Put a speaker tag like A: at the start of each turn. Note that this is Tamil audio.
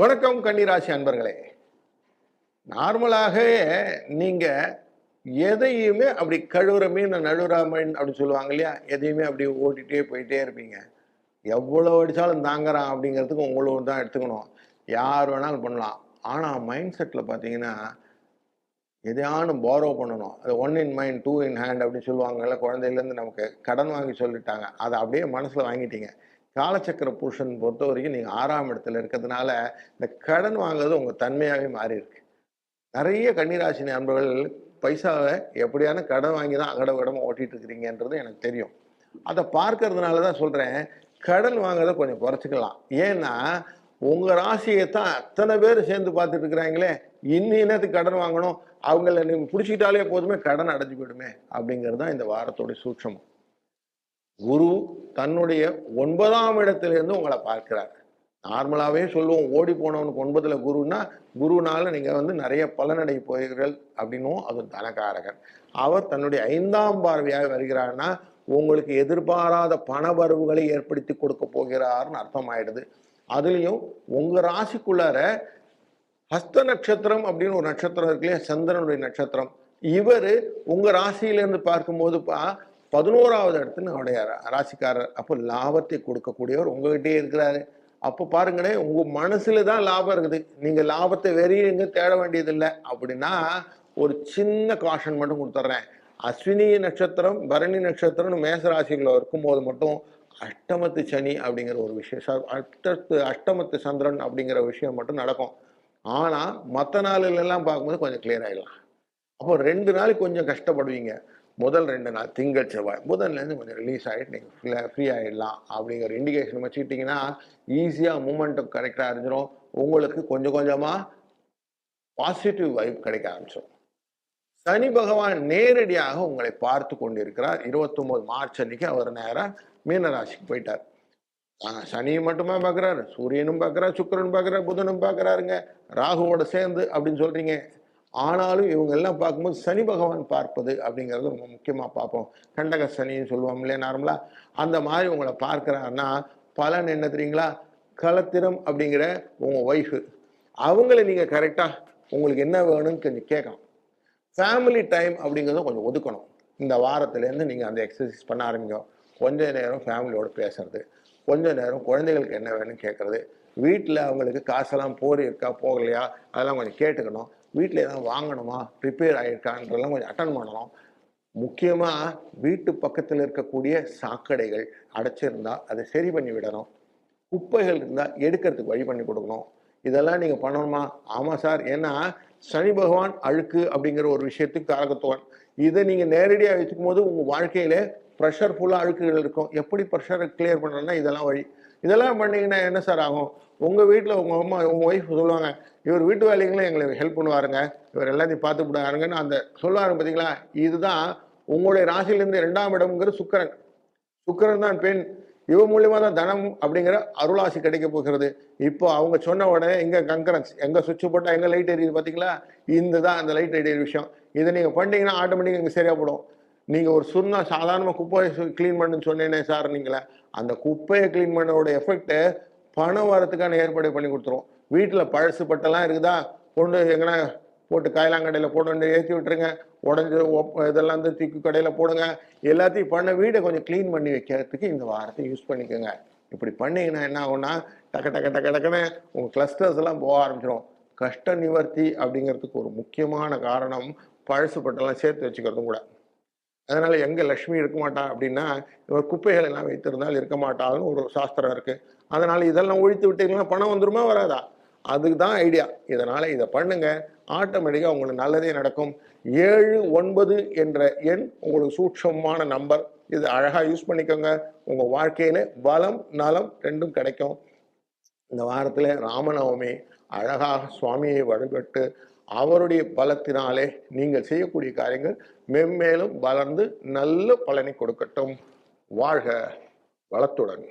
A: வணக்கம் கன்னிராசி அன்பர்களே. நார்மலாக நீங்க எதையுமே அப்படி கழுவுற மீன் நழுவுற அப்படின்னு சொல்லுவாங்க இல்லையா? எதையுமே அப்படி ஓட்டிகிட்டே போயிட்டே இருப்பீங்க. எவ்வளோ அடித்தாலும் தாங்குறான் அப்படிங்கிறதுக்கு உங்களுக்கு தான் எடுத்துக்கணும். யார் வேணாலும் பண்ணலாம். ஆனால் மைண்ட் செட்டில் பார்த்தீங்கன்னா எதையானும் பாரோ பண்ணணும். அது one in mind two in hand அப்படின்னு சொல்லுவாங்கல்ல குழந்தையிலேருந்து நமக்கு கடன் வாங்கி சொல்லிட்டாங்க. அதை அப்படியே மனசில் வாங்கிட்டீங்க. காலச்சக்கர புருஷன் பொறுத்த வரைக்கும் நீங்கள் ஆறாம் இடத்துல இருக்கிறதுனால இந்த கடன் வாங்குறது உங்கள் தன்மையாகவே மாறி இருக்கு நிறைய கன்னிராசி நண்பர்கள் பைசாவை எப்படியான கடன் வாங்கி தான் அகட விடமாக ஓட்டிகிட்டு இருக்கிறீங்கன்றது எனக்கு தெரியும். அதை பார்க்கறதுனால தான் சொல்கிறேன் கடன் வாங்குறத கொஞ்சம் குறைச்சிக்கலாம். ஏன்னா உங்கள் ராசியை தான் அத்தனை பேர் சேர்ந்து பார்த்துட்டு இருக்கிறாங்களே இன்னத்துக்கு கடன் வாங்கணும் அவங்கள நீங்கள் பிடிச்சிக்கிட்டாலே போதுமே கடன் அடைஞ்சு போயிடுமே அப்படிங்கிறது தான் இந்த வாரத்தோட சூட்சமம். குரு தன்னுடைய ஒன்பதாம் இடத்திலிருந்து உங்களை பார்க்கிறார். நார்மலாகவே சொல்லுவோம் ஓடி போனவனுக்கு ஒன்பதில் குருன்னா குருனால நீங்கள் வந்து நிறைய பலனடை போகிறீர்கள் அப்படின்னும் அது தனக்காரகன் அவர் தன்னுடைய ஐந்தாம் பார்வையாக வருகிறார்னா உங்களுக்கு எதிர்பாராத பணவரவுகளை ஏற்படுத்தி கொடுக்க போகிறார்னு அர்த்தம் ஆயிடுது அதுலேயும் உங்கள் ராசிக்குள்ளார ஹஸ்த நட்சத்திரம் அப்படின்னு ஒரு நட்சத்திரம் இருக்கு இல்லையா? சந்திரனுடைய நட்சத்திரம். இவர் உங்கள் ராசியிலேருந்து பார்க்கும்போது பா பதினோராவது இடத்துல அவருடைய ராசிக்காரர் அப்போ லாபத்தை கொடுக்கக்கூடியவர் உங்ககிட்டயே இருக்கிறாரு. அப்போ பாருங்களேன் உங்கள் மனசில் தான் லாபம் இருக்குது. நீங்கள் லாபத்தை வெறிய எங்கேயும் தேட வேண்டியதில்லை. அப்படின்னா ஒரு சின்ன காஷன் மட்டும் கொடுத்துட்றேன் அஸ்வினி நட்சத்திரம் பரணி நட்சத்திரம்னு மேச ராசிகளில் இருக்கும்போது மட்டும் அஷ்டமத்து சனி அப்படிங்கிற ஒரு விஷயம் அஷ்டத்து அஷ்டமத்து சந்திரன் அப்படிங்கிற விஷயம் மட்டும் நடக்கும். ஆனால் மற்ற நாளிலெல்லாம் பார்க்கும்போது கொஞ்சம் கிளியர் ஆகிடலாம் அப்போ ரெண்டு நாளைக்கு கொஞ்சம் கஷ்டப்படுவீங்க. முதல் ரெண்டு நாள் திங்கள் செவ்வாய். புதன்லேருந்து கொஞ்சம் ரிலீஸ் ஆகிட்டு நீங்கள் ஃப்ரீ ஆகிடலாம் அப்படிங்கிற இண்டிகேஷன் வச்சுக்கிட்டிங்கன்னா ஈஸியாக மூமெண்ட்டும் கரெக்டாக இருந்துடும் உங்களுக்கு கொஞ்சம் கொஞ்சமாக பாசிட்டிவ் வைப் கிடைக்க ஆரம்பிச்சிடும் சனி பகவான் நேரடியாக உங்களை பார்த்து கொண்டிருக்கிறார். இருபத்தொம்போது மார்ச் அன்னைக்கு அவர் நேராக மீனராசிக்கு போயிட்டார். சனியும் மட்டுமா பார்க்குறாரு சூரியனும் பார்க்குறாரு சுக்கரனும் பார்க்குறாரு புதனும் பார்க்குறாருங்க ராகுவோட சேர்ந்து அப்படின்னு சொல்கிறீங்க ஆனாலும் இவங்க எல்லாம் பார்க்கும்போது சனி பகவான் பார்ப்பது அப்படிங்கிறது ரொம்ப முக்கியமாக பார்ப்போம். கண்டக சனின்னு சொல்லுவோம் இல்லையா நார்மலாக அந்த மாதிரி உங்களை பார்க்குறாருன்னா பலன் என்ன தெரியுங்களா? கலத்திரம் அப்படிங்கிற உங்கள் ஒய்ஃபு அவங்கள நீங்கள் கரெக்டாக உங்களுக்கு என்ன வேணும்னு கொஞ்சம் கேட்கணும். ஃபேமிலி டைம் அப்படிங்கிறத கொஞ்சம் ஒதுக்கணும். இந்த வாரத்துலேருந்து நீங்கள் அந்த எக்ஸசைஸ் பண்ண ஆரம்பிக்கும் கொஞ்ச நேரம் ஃபேமிலியோட பேசுறது. கொஞ்ச நேரம் குழந்தைகளுக்கு என்ன வேணும்னு கேட்குறது. வீட்டில் அவங்களுக்கு காசெல்லாம் போர் இருக்கா போகலையா? அதெல்லாம் கொஞ்சம் கேட்டுக்கணும். வீட்டில் எதாவது வாங்கணுமா? ரிப்பேர் ஆகிருக்கான்றதெல்லாம் கொஞ்சம் அட்டன் பண்ணணும். முக்கியமாக வீட்டு பக்கத்தில் இருக்கக்கூடிய சாக்கடைகள் அடைச்சிருந்தா அதை சரி பண்ணி விடணும். குப்பைகள் இருந்தால் எடுக்கிறதுக்கு வழி பண்ணி கொடுக்கணும். இதெல்லாம் நீங்கள் பண்ணணுமா? ஆமாம் சார். ஏன்னா சனி பகவான் அழுக்கு அப்படிங்கிற ஒரு விஷயத்துக்கு காரகத்துவன் இதை நீங்கள் நேரடியாக வச்சுக்கும் போது உங்கள் வாழ்க்கையில ப்ரெஷர் ஃபுல்லாக அழுக்குகள் இருக்கும். எப்படி ப்ரெஷரை கிளியர் பண்ணுறதுனா இதெல்லாம் வழி. இதெல்லாம் பண்ணீங்கன்னா என்ன சார் ஆகும்? உங்கள் வீட்டில் உங்கள் அம்மா உங்கள் ஒய்ஃப் சொல்லுவாங்க இவர் வீட்டு வேலைகளும் எங்களை ஹெல்ப் பண்ணுவாருங்க. இவர் எல்லாத்தையும் பார்த்து விடுவாருங்கன்னு அந்த சொல்லுவாரு பார்த்தீங்களா இதுதான் உங்களுடைய ராசியிலேருந்து ரெண்டாம் இடம்ங்கிற சுக்கரன். சுக்கரன் தான் பெண். இவ மூலியமாக தான் தனம் அப்படிங்கிற அருளாசி கிடைக்க போகிறது. இப்போ அவங்க சொன்ன உடனே எங்கே கங்கரன்ஸ் எங்கே சுவிட்ச் போட்டால் எங்கே லைட் எரியுது பார்த்தீங்களா இந்த தான் அந்த லைட் எரிய விஷயம். இதை நீங்கள் பண்ணீங்கன்னா ஆட்டோமேட்டிக்காக இங்கே சரியாக போடும். நீங்கள் ஒரு சுண்ணா சாதாரணமாக குப்பையை க்ளீன் பண்ணுன்னு சொன்னேனே சார் நீங்களே. அந்த குப்பையை க்ளீன் பண்ணோட எஃபெக்ட்டு பணம் வரத்துக்கான ஏற்பாடு பண்ணி கொடுத்துரும் வீட்டில் பழசு பட்டெல்லாம் இருக்குதா? கொண்டு எங்கன்னா போட்டு காயலாங்கடையில் போட்டு ஏற்றி விட்டுருங்க. உடஞ்சி இதெல்லாம் வந்து திக்கு கடையில் போடுங்க. எல்லாத்தையும் பண்ண வீடை கொஞ்சம் க்ளீன் பண்ணி வைக்கிறதுக்கு இந்த வாரத்தை யூஸ் பண்ணிக்கோங்க. இப்படி பண்ணிங்கன்னா என்ன ஆகும்னா டக்க டக்க டக்க டக்குன்னு உங்கள் கிளஸ்டர்ஸ் எல்லாம் போக ஆரம்பிச்சிடும் கஷ்ட நிவர்த்தி அப்படிங்கிறதுக்கு ஒரு முக்கியமான காரணம் பழசு பட்டெல்லாம் சேர்த்து வச்சுக்கிறதும் கூட. அதனால் எங்கே லக்ஷ்மி இருக்க மாட்டா அப்படின்னா இவர் குப்பைகள் எல்லாம் வைத்திருந்தால் இருக்க மாட்டான்னு ஒரு சாஸ்திரம் இருக்குது அதனால் இதெல்லாம் ஒழித்து விட்டீங்கன்னா பணம் வந்துருமா வராதா? அதுக்கு தான் ஐடியா இதனால் இதை பண்ணுங்க. ஆட்டோமேட்டிக்காக உங்களுக்கு நல்லதே நடக்கும். ஏழு ஒன்பது என்ற எண் உங்களுக்கு சூட்சமான நம்பர் இது அழகாக யூஸ் பண்ணிக்கோங்க. உங்கள் வாழ்க்கையில் பலம் நலம் ரெண்டும் கிடைக்கும். இந்த வாரத்தில் ராமநவமி அழகாக சுவாமியை வழிபட்டு அவருடைய பலத்தினாலே நீங்கள் செய்யக்கூடிய காரியங்கள் மென்மேலும் வளர்ந்து நல்ல பலனை கொடுக்கட்டும். வாழ்க வளத்துடன்.